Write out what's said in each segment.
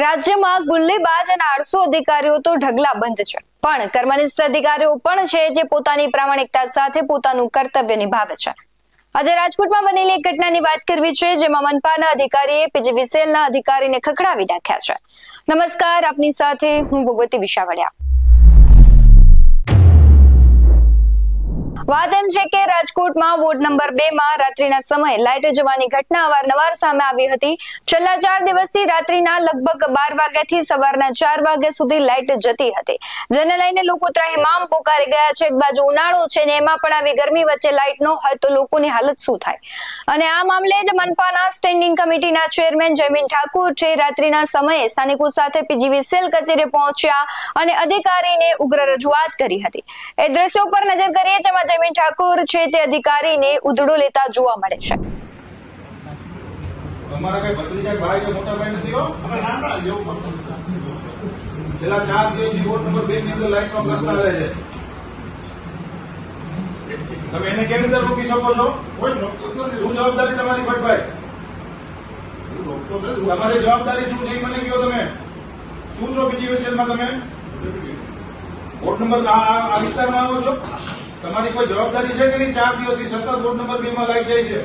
રાજ્યમાં ગુલ્લીબાજ અને આળસુ અધિકારીઓ તો ઢગલા બંધ છે. પણ કર્મનિષ્ઠ અધિકારીઓ પણ છે જે પોતાની પ્રામાણિકતા સાથે પોતાનું કર્તવ્ય નિભાવે છે. આજે રાજકોટમાં બનેલી એક ઘટનાની વાત કરવી છે, જેમાં મનપાના અધિકારીએ પીજીવીસીએલના અધિકારીને ખખડાવી નાખ્યા છે. નમસ્કાર, આપની સાથે હું ભગવતી વિશાવડિયા વાત એમ છે કે રાજકોટમાં વોર્ડ નંબર બે માં રાત્રિના સમયે લાઇટ જવાની ઘટના અવારનવાર સામે આવી હતી. છેલ્લા ચાર દિવસથી રાત્રિના લગભગ બાર વાગ્યાથી સવારના ચાર વાગ્યા સુધી લાઇટ જતી હતી. જેને લઈને લોકો ત્રાહિમામ પોકારી ગયા છે. એક બાજુ ઉનાળો છે ને એમાં પણ આવી ગરમી વચ્ચે લાઇટ હોય તો લોકોની હાલત શું થાય? અને આ મામલે જ મનપાના સ્ટેન્ડિંગ કમિટીના ચેરમેન જયમીન ઠાકુર છે, રાત્રિના સમયે સ્થાનિકો સાથે પીજીવીસીએલ કચેરી પહોંચ્યા અને અધિકારીને ઉગ્ર રજૂઆત કરી હતી. એ દ્રશ્યો પર નજર કરીએ જેમાં જમીન ઠાકુર છે તે અધિકારીને ઉધડો લેતા જોવા મળે છે. તમારા કઈ ભત્રીજા ભાઈ કે મોટા ભાઈ નથી હો? અમે નાના એવું છેલ્લા ચાર દિવસથી વોર્ડ નંબર બે ની અંદર લાઈટનો પ્રશ્ન આવે છે. તમે એને કેવી રીતે રોકી શકો છો? કોઈ રોકતો જ નથી. શું જવાબદારી તમારી ભટ્ટભાઈ. તમારી જવાબદારી શું છે એ મને કહો તમે. શું છો બીજી વિષયમાં તમે? વોર્ડ નંબર આ વિસ્તારમાં આવો છો? તમારી કોઈ જવાબદારી છે કે નહીં? ચાર દિવસથી સતત વોર્ડ નંબર બે માં લાગી જાય છે?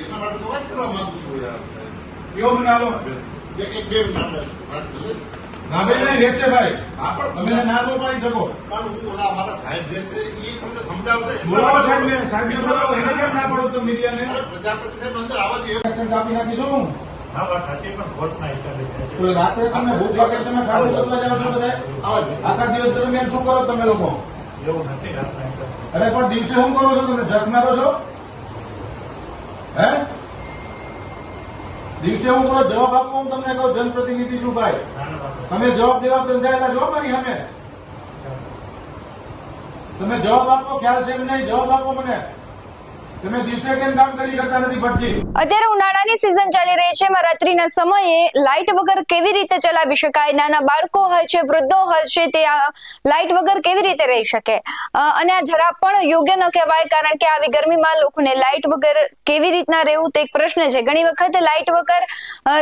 એના માટે તો વાત કરવા માંગુ છું યાર. મને હાલો. એક એક બે વાત કરીએ. ના ભાઈ નહીં રહેશે ભાઈ. તમે ના નો પાડી શકો. પણ હું ઓલા અમારા સાહેબ જે છે એ તમને સમજાવશે. બોલાવો સાહેબ ને. સાહેબ ને બોલાવો. એને કેમ ના પડો તો મીડિયાને? ને પ્રજાપતિ સાહેબ અંદર આવા દે એક્શન કાપી નાખીશું હું? હા વાત સાચી પણ વોટના હિસાબે છે. રાત્રે તમે ભૂખ લાગે તમે ખાડો કરવા જાઓ છો બધા આખા દિવસ દરમિયાન શું કરો તમે લોકો? એવું નથી અરે પણ દિવસે શું કરો છો તમે? જગ મારો છો? હે? દિવસે હું થોડો જવાબ આપો હું તમને કહું જનપ્રતિનિધિ છું ભાઈ. તમે જવાબ દેવા બંધાયેલા છો મારી સામે? તમે જવાબ આપો ખ્યાલ છે કે નહીં? જવાબ આપો મને. અત્યારે ઉનાળાની સિઝન ચાલી રહી છે. એમાં રાત્રિના સમયે લાઇટ વગર કેવી રીતે ચલાવી શકાય? નાના બાળકો હોય છે, વૃદ્ધો હોય છે, તે આ લાઇટ વગર કેવી રીતે રહી શકે? અને આ જરા પણ યોગ્ય ન કહેવાય, કારણ કે આવી ગરમીમાં લોકોને લાઇટ વગર કેવી રીતના રહેવું તે એક પ્રશ્ન છે. ઘણી વખત લાઇટ વગર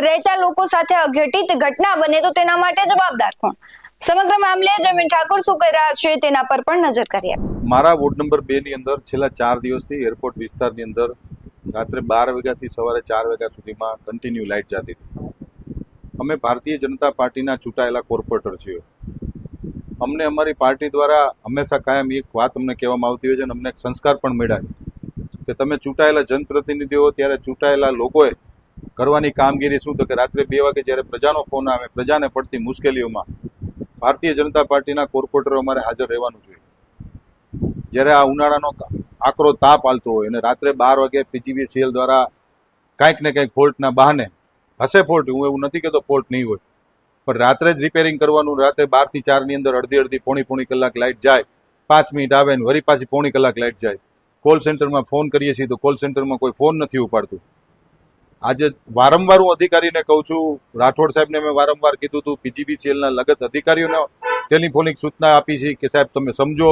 રહેતા લોકો સાથે અઘટિત ઘટના બને તો તેના માટે જવાબદાર કોણ? સમગ્ર મામલે જમીન ઠાકોર શું કરી રહ્યા છે તેના પર પણ નજર કરીએ. મારા વોર્ડ નંબર બે ની અંદર છેલ્લા ચાર દિવસથી એરપોર્ટ વિસ્તારની અંદર રાત્રે બાર વાગ્યાથી સવારે ચાર વાગ્યા સુધીમાં કન્ટિન્યુ લાઇટ જતી હતી. અમે ભારતીય જનતા પાર્ટીના ચૂંટાયેલા કોર્પોરેટર છીએ. અમને અમારી પાર્ટી દ્વારા હંમેશા કાયમ એક વાત અમને કહેવામાં આવતી હોય છે અને અમને એક સંસ્કાર પણ મળ્યા છે કે તમે ચૂંટાયેલા જનપ્રતિનિધિઓ ત્યારે ચૂંટાયેલા લોકોએ કરવાની કામગીરી શું તો કે રાત્રે બે વાગે જ્યારે પ્રજાનો ફોન આવે, પ્રજાને પડતી મુશ્કેલીઓમાં ભારતીય જનતા પાર્ટીના કોર્પોરેટરો અમારે હાજર રહેવાનું જોઈએ. જ્યારે આ ઉનાળાનો આકરો તાપ હાલતો હોય અને રાત્રે બાર વાગે પીજીવીસીએલ દ્વારા કાંઈક ને કંઈક ફોલ્ટના બહાને હશે ફોલ્ટ, હું એવું નથી કહેતો ફોલ્ટ નહીં હોય. પણ રાત્રે જ રિપેરિંગ કરવાનું, રાત્રે બારથી ચારની અંદર અડધી અડધી પોણી પોણી કલાક લાઇટ જાય, પાંચ મિનિટ આવે ને વળી પાછી પોણી કલાક લાઇટ જાય. કોલ સેન્ટરમાં ફોન કરીએ છીએ તો કોલ સેન્ટરમાં કોઈ ફોન નથી ઉપાડતું. આજે વારંવાર હું અધિકારીને કહું છું, રાઠોડ સાહેબને મેં વારંવાર કીધું હતું પીજીબીસીએલના લગત અધિકારીઓને ટેલિફોનિક સૂચના આપી છે કે સાહેબ તમે સમજો.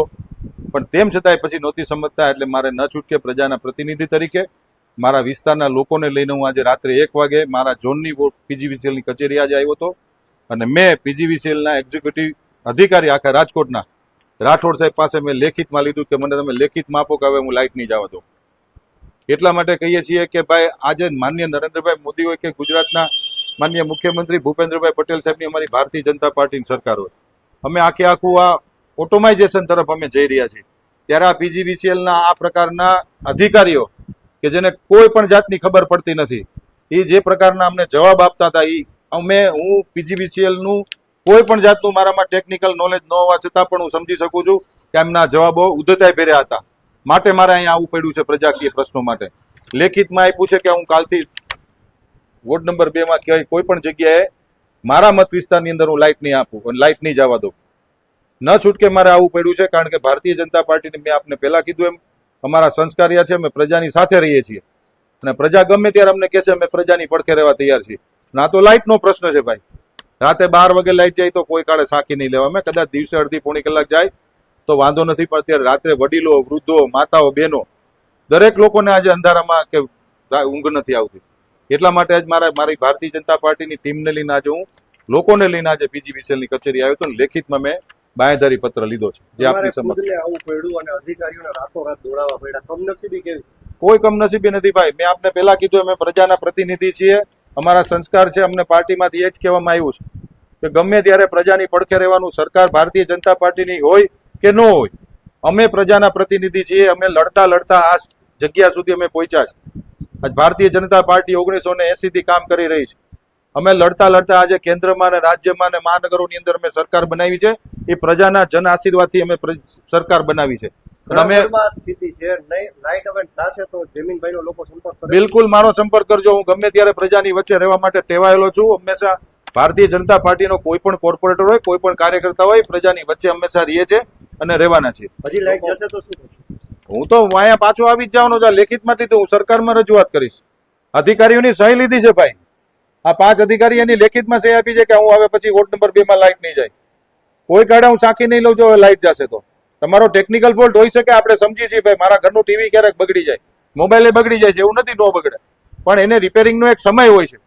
પણ તેમ છતાંય પછી નહોતી સમજતા એટલે મારે ન છૂટકે પ્રજાના પ્રતિનિધિ તરીકે મારા વિસ્તારના લોકોને લઈને હું આજે રાત્રે એક વાગે મારા ઝોનની પીજીવીસીએલની કચેરી આજે આવ્યો હતો. અને મેં પીજીવીસીએલના એક્ઝિક્યુટિવ અધિકારી આખા રાજકોટના રાઠોડ સાહેબ પાસે મેં લેખિતમાં લીધું કે મને તમે લેખિતમાં આપો કે હવે હું લાઇટ નહીં જવા દઉં. એટલા માટે કહીએ છીએ કે ભાઈ, આજે માન્ય નરેન્દ્રભાઈ મોદી હોય કે ગુજરાતના માન્ય મુખ્યમંત્રી ભૂપેન્દ્રભાઈ પટેલ સાહેબની અમારી ભારતીય જનતા પાર્ટીની સરકાર હોય. અમે આખે આખું આ ઓટોમાઇઝેશન તરફ અમે જઈ રહ્યા છીએ. ત્યારે આ પીજીવીસીએલના આ પ્રકારના અધિકારીઓ, કે જેને કોઈ પણ જાતની ખબર પડતી નથી, એ જે પ્રકારના અમને જવાબ આપતા હતા, એ અમે, હું પીજીવીસીએલનું કોઈ પણ જાતનું મારામાં ટેકનિકલ નોલેજ ન હોવા છતાં પણ હું સમજી શકું છું કે એમના જવાબો ઉદ્ધતાઈ ભર્યા હતા. માટે મારે અહીંયા આવવું પડ્યું છે પ્રજાકીય પ્રશ્નો માટે. લેખિતમાં આપ્યું છે કે હું કાલથી વોર્ડ નંબર બે માં ક્યાંય કોઈ પણ જગ્યાએ મારા મત વિસ્તારની અંદર હું લાઇટ નહીં આપું લાઇટ નહીં જવા દઉં. ન છૂટકે મારે આવવું પડ્યું છે કારણ કે ભારતીય જનતા પાર્ટીને મેં આપને પહેલા કીધું એમ, અમારા સંસ્કારિયા છે, અમે પ્રજાની સાથે રહીએ છીએ. અને પ્રજા ગમે ત્યારે અમને કહે છે, અમે પ્રજાની પડખે રહેવા તૈયાર છીએ. ના તો લાઇટનો પ્રશ્ન છે ભાઈ. રાતે બાર વાગે લાઇટ જાય તો કોઈ કાળે સાખી નહીં લેવા. અમે કદાચ દિવસે અડધી પોણી કલાક જાય તો વાંધો નથી પણ અત્યારે રાત્રે વડીલો વૃદ્ધો માતાઓ બહેનો દરેક લોકોને આજે અંધારામાં કે ઊંઘ નથી આવતી. એટલા માટે આજ મારા મારી ભારતીય જનતા પાર્ટીની ટીમને લઈને આજે હું લોકોને લઈને આજે પીજીવીસીએલની કચેરી આવ્યો હતો લેખિતમાં મેં બાંયધારી પત્ર લીધો છે. જે આપની સમક્ષ આવું પડ્યું અને અધિકારીઓને રાતોરાત દોડાવવા પડ્યા. કમનસીબી કેવી? કોઈ કમનસીબી નથી ભાઈ. મેં આપને પહેલા કીધું અમે પ્રજાના પ્રતિનિધિ છીએ. અમારા સંસ્કાર છે અમને પાર્ટીમાંથી એ જ કહેવામાં આવ્યું છે કે ગમે ત્યારે પ્રજાની પડખે રહેવાનું સરકાર ભારતીય જનતા પાર્ટીની હોય કે ન હોય. અમે પ્રજાના પ્રતિનિધિ છીએ અમે લડતા લડતા આ જગ્યા સુધી અમે પહોંચ્યા છે. આજ ભારતીય જનતા પાર્ટી ઓગણીસો ને એસીથી કામ કરી રહી છે. અમે લડતા લડતા આજે કેન્દ્રમાં અને રાજ્યમાં અને મહાનગરોની અંદર અમે સરકાર બનાવી છે. એ પ્રજાના જન આશીર્વાદથી અમે સરકાર બનાવી છે. બિલકુલ મારો સંપર્ક કરજો. હું ગમે ત્યારે પ્રજાની વચ્ચે રહેવા માટે ટેવાયેલો છું. હંમેશા ભારતીય જનતા પાર્ટીનો કોઈ પણ કોર્પોરેટર હોય કોઈ પણ કાર્યકર્તા હોય પ્રજાની વચ્ચે હંમેશા રહીએ છે અને રહેવાના છે હજી જશે તો શું હું તો અહીંયા પાછો આવી જ જવાનો છું લેખિતમાંથી તો હું સરકારમાં રજૂઆત કરીશ. અધિકારીઓની સહી લીધી છે ભાઈ. આ પાંચ અધિકારી એની લેખિતમાં સહી આપી છે કે હું હવે પછી વોર્ડ નંબર બે માં લાઇટ નહીં જાય. કોઈ કાળે હું સાંખી નહીં લઉં જો હવે લાઇટ જશે તો. તમારો ટેકનિકલ ફોલ્ટ હોઈ શકે આપણે સમજી છીએ ભાઈ મારા ઘરનું ટીવી ક્યારેક બગડી જાય. મોબાઈલે બગડી જાય છે એવું નથી નો બગડે. પણ એને રિપેરિંગનો એક સમય હોય છે.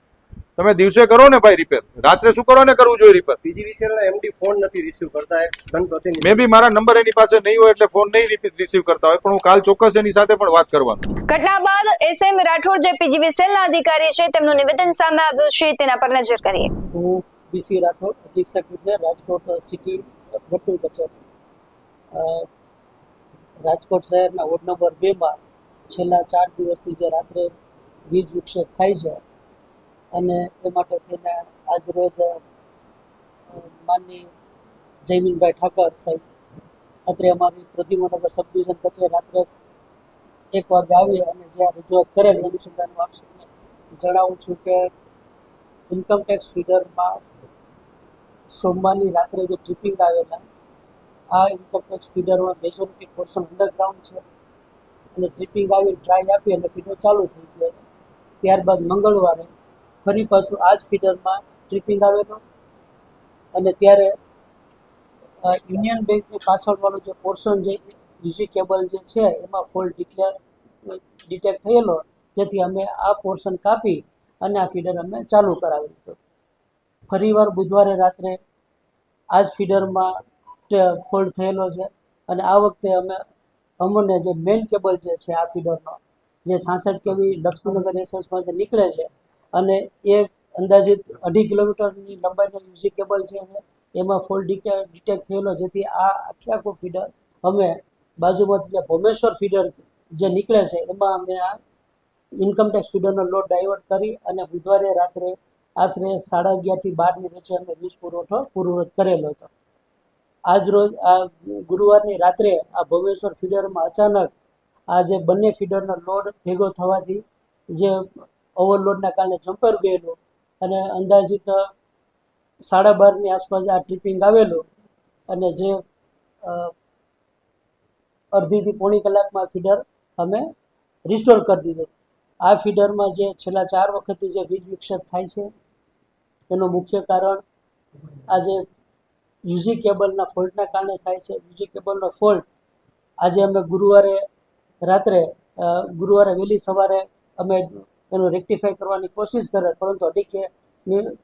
તમે દિવસે કરો ને ભાઈ રિપેર રાત્રે શું કરો ને કરવું જોઈએ રિપેર પીજીવીસીએલ ના એમડી ફોન નથી રિસીવ કરતા જનપ્રતિનિધિ મે બી મારા નંબર એની પાસે નહીં હોય એટલે ફોન નહીં રિસીવ કરતા હોય પણ હું કાલ ચોક્કસ એની સાથે પણ વાત કરવાનું ઘટના બાદ એસએમ રાઠોડ જે પીજીવીસીએલ ના અધિકારી છે તેમનું નિવેદન સામે આવ્યું છે તેના પર નજર કરીએ. હું બીસી રાઠોડ અધિક્ષક વિજ્ઞાન રાજકોટ સિટી વર્તુળ કચેરી. રાજકોટ શહેરના વોર્ડ નંબર બેમાં છેલ્લા ચાર દિવસથી જે રાત્રે વીજ વિક્ષેપ થાય છે અને એ માટે થઈને આજ રોજ માનની જયમીનભાઈ ઠાકર સાહેબ, અત્રે અમારી પ્રદ્યુમનગર સબ ડિવિઝન કચેરી રાત્રે એક વાગે આવી અને જે આ રજૂઆત કરેલી અનુસંધાન આપશું જણાવું છું કે ઇન્કમ ટેક્સ ફીડરમાં સોમવારની રાત્રે જે ટ્રિપિંગ આવેલા, આ ઇન્કમ ટેક્સ ફીડરમાં મેજોરિટી પોર્શન અંડરગ્રાઉન્ડ છે. અને ટ્રીપિંગ આવી ટ્રાય આપી અને ફીડર ચાલુ થઈ ગયો ત્યારબાદ મંગળવારે ફરી પાછું આ જ ફીડરમાં ટ્રિપિંગ આવેલો અને ત્યારે યુનિયન બેંકની પાછળવાળો જે પોર્શન જે યુજી કેબલ જે છે, એમાં ફોલ્ટ ડિક્લેર ડિટેક્ટ થયેલો, જેથી અમે આ પોર્શન કાપી અને આ ફીડર અમે ચાલુ કરાવી દીધો. ફરીવાર બુધવારે રાત્રે આ જ ફીડરમાં ફોલ્ટ થયેલો છે અને આ વખતે અમે, અમને જે મેઇન કેબલ જે છે આ ફીડરનો જે છાસઠ કેવી લક્ષ્મીનગર જે નીકળે છે અને એ અંદાજિત અઢી કિલોમીટરની લંબાઈનો મ્યુઝિક કેબલ છે એમાં ફોલ ડિટેક્ટ થયેલો, જેથી આ આખે આખું ફીડર અમે બાજુમાંથી જે ભોમેશ્વર ફીડર જે નીકળે છે, એમાં અમે આ ઇન્કમટેક્સ ફીડરનો લોડ ડાયવર્ટ કરી અને બુધવારે રાત્રે આશરે સાડા અગિયારથી બારની વચ્ચે અમે વીજ પુરવઠો પૂર્વવત કરેલો હતો. આજ રોજ, આ ગુરુવારની રાત્રે આ ભુવેશ્વર ફીડરમાં અચાનક આ જે બંને ફીડરનો લોડ ભેગો થવાથી જે ઓવરલોડના કારણે જમ્પર ગયેલું અને અંદાજિત સાડા બારની આસપાસ આ ટ્રિપિંગ આવેલું અને જે અડધીથી પોણી કલાકમાં ફીડર અમે રિસ્ટોર કરી દીધું. આ ફીડરમાં જે છેલ્લા ચાર વખતથી જે વીજ વિક્ષેપ થાય છે, એનું મુખ્ય કારણ આજે યુઝી કેબલના ફોલ્ટના કારણે થાય છે. યુઝી કેબલનો ફોલ્ટ આજે અમે ગુરુવારે રાત્રે ગુરુવારે વહેલી સવારે અમે એનું રેક્ટિફાઈ કરવાની કોશિશ કરે, પરંતુ અઢી કે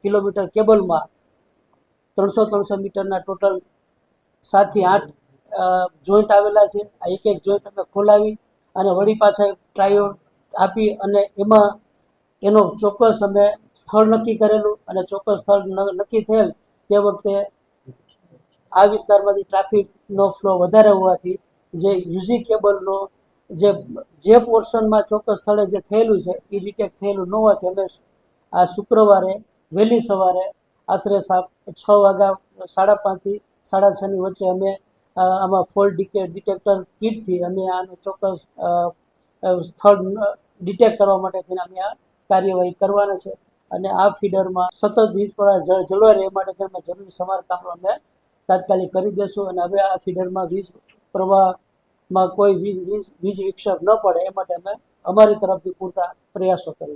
કિલોમીટર કેબલમાં ત્રણસો ત્રણસો મીટરના ટોટલ સાતથી આઠ જોઈન્ટ આવેલા છે. આ એક એક જોઈન્ટ અમે ખોલાવી અને વળી પાછા ટ્રાયો આપી અને એમાં એનો ચોક્કસ અમે સ્થળ નક્કી કરેલું અને ચોક્કસ સ્થળ નક્કી થયેલ તે વખતે આ વિસ્તારમાંથી ટ્રાફિકનો ફ્લો વધારે હોવાથી જે યુઝી કેબલનો જે જે પોર્શનમાં ચોક્કસ સ્થળે જે થયેલું છે એ ડિટેક્ટ થયેલું ન હોવાથી અમે આ શુક્રવારે વહેલી સવારે આશરે છ વાગ્યા, સાડા પાંચથી સાડા છની વચ્ચે અમે આમાં ફોલ્ટ ડિટેક્ટર કીટથી અમે આનું ચોક્કસ સ્થળ ડિટેક્ટ કરવા માટે થઈને અમે આ કાર્યવાહી કરવાના છે. અને આ ફીડરમાં સતત વીજ પ્રવાહ જ- જળવાઈ રહે માટે અમે જરૂરી સમારકામ અમે તાત્કાલિક કરી દઈશું. અને હવે આ ફીડરમાં વીજ પ્રવાહમાં કોઈ વીજ વિક્ષેપ ન પડે એ માટે અમે અમારી તરફથી પૂરતા પ્રયાસો કરી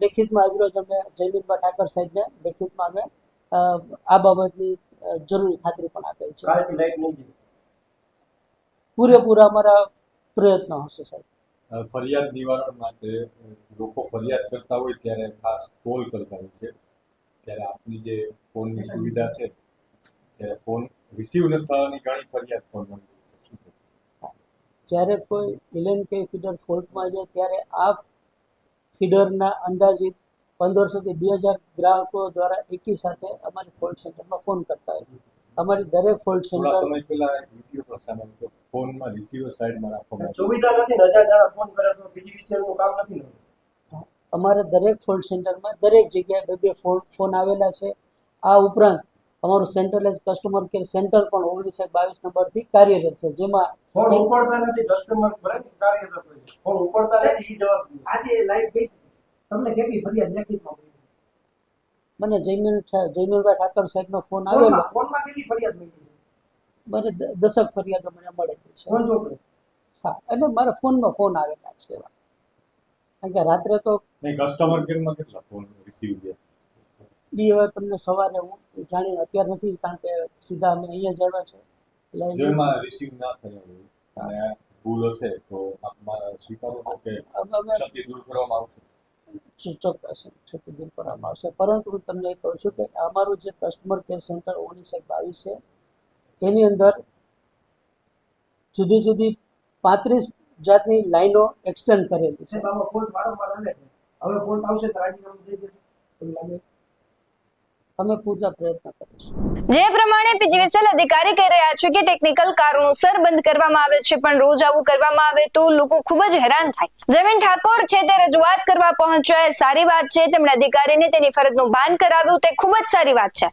લેખિતમાં આજરોજ અમે જયમીનભાઈ ઠાકર સાહેબને લેખિતમાં અમે આ બાબતની જરૂરી ખાતરી પણ આપેલ છે. પૂરેપૂરા અમારા પ્રયત્નો હશે સાહેબ. ફરિયાદ નિવારણ માટે લોકો ફરિયાદ કરતા હોય ત્યારે ખાસ કોલ કરતા હોય છે. ત્યારે આપની જે ફોનની સુવિધા છે ત્યારે ફોન રિસીવ ન થવાની ઘણી ફરિયાદ પણ મળી? જ્યારે કોઈ ઇલેન કે ફીડર ફોલ્ટમાં જાય ત્યારે આ ફીડરના અંદાજિત પંદરસોથી બે હજાર ગ્રાહકો દ્વારા એકી સાથે અમારી ફોલ્ટ સેન્ટરમાં ફોન કરતા હોય અમારી દરેક ફોલ્ટ સેન્ટર સમય પહેલા વિડિયો આવ્યો કે ફોનમાં રિસીવર સાઈડમાં રાખવામાં સુવિધા નથી રજા જાણા ફોન કરે તો બીજી નું કામ નથી અમારા દરેક ફોલ્ટ સેન્ટરમાં દરેક જગ્યાએ બે બે ફોન આવેલા છે. આ ઉપરાંત અમારું સેન્ટ્રલાઇઝ કસ્ટમર કેર સેન્ટર પણ ઓગણીસો બાવીસ નંબરથી કાર્યરત છે જેમાં ફોન ઉપડતા નથી કસ્ટમર કાર્યરત છે. ફોન ઉપડતા નથી જવાબ આજે લાઈવ ગઈ તમને કેટલી ફરિયાદ લેખિતમાં મળી? મને જયમીન જયમીનભાઈ ઠાકર સાહેબનો ફોન આવ્યો ફોનમાં કેટલી ફરિયાદ મળી મને દશક ફરિયાદો મને મળેલી છે. ફોન ચોપડે. હા એટલે મારા ફોનમાં ફોન આવેલા છે એવા. કારણ કે રાત્રે તો કસ્ટમર કેરમાં કેટલા ફોન રિસીવ થયા? ઈ હવે તમને સવારે હું જાણી અત્યારે નથી કારણ કે સીધા અમે અહીંયા જ આવ્યા છે. એટલે જેમાં રિસીવ ના થયા હોય. અને ભૂલ હશે તો આપમાં સ્વીકારો કે ક્ષતિ દૂર કરવામાં આવશે. ચોક્કસ ક્ષતિ દૂર કરવામાં આવશે. પરંતુ હું તમને એ કહું છું કે અમારું જે કસ્ટમર કેર સેન્ટર ઓગણીસો બાવીસ છે એની અંદર જુદી જુદી પાંત્રીસ જાતની લાઈનો એક્સટેન્ડ કરેલી છે. હવે ફોન આવશે તો રાજીનામું એવું લાગે? અમે પૂરતા પ્રયત્ન કરીશું. જે પ્રમાણે પીજીવીસીએલ અધિકારી કહી રહ્યા છે કે ટેકનિકલ કારણોસર બંધ કરવામાં આવે છે, પણ રોજ આવું કરવામાં આવે તો લોકો ખૂબ જ હેરાન થાય. જમીન ઠાકોર છે તે રજૂઆત કરવા પહોંચ્યા સારી વાત છે. તેમણે અધિકારીને તેની ફરજનું ભાન કરાવ્યું તે ખૂબ જ સારી વાત છે.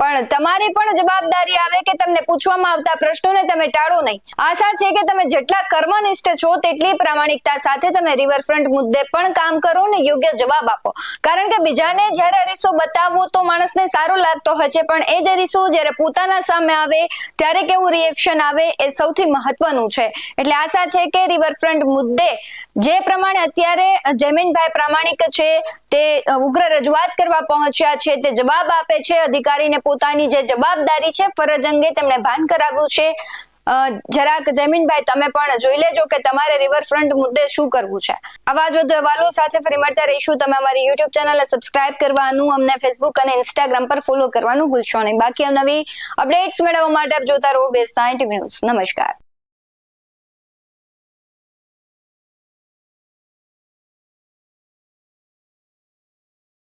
પણ તમારી પણ જવાબદારી આવે કે તમને પૂછવામાં આવતા પ્રશ્નોને તમે ટાળો નહીં. આશા છે કે તમે જેટલા કર્મનિષ્ઠ છો તેટલી પ્રામાણિકતા સાથે તમે રિવરફ્રન્ટ મુદ્દે પણ કામ કરો ને યોગ્ય જવાબ આપો. કારણ કે બીજાને જ્યારે અરીસો બતાવવો તો માણસને સારો લાગતો છે, પણ એ જ અરીસો જ્યારે પોતાના સામે આવે, ત્યારે કેવું રિએક્શન આવે એ સૌથી મહત્વનું છે. એટલે આશા છે કે રિવરફ્રન્ટ મુદ્દે જે પ્રમાણે અત્યારે જમીનભાઈ પ્રામાણિક છે, તે ઉગ્ર રજૂઆત કરવા પહોંચ્યા છે, તે જવાબ આપે છે અધિકારીને પોતાની જે જવાબદારી છે, ફરજ અંગે તેમણે ભાન કરાવ્યું છે. જરાક જમીનભાઈ, તમે પણ જોઈ લેજો કે તમારે રિવરફ્રન્ટ મુદ્દે શું કરવું છે. આવા જ વધુ અહેવાલો સાથે ફરી મળતા રહીશું. તમે અમારી યુટ્યુબ ચેનલને સબસ્ક્રાઇબ કરવાનું, અમને ફેસબુક અને ઇન્સ્ટાગ્રામ પર ફોલો કરવાનું ભૂલશો નહીં. બાકી નવી અપડેટ્સ મેળવવા માટે આપ જોતા રહો બેસ્ટ ન્યૂઝ. નમસ્કાર.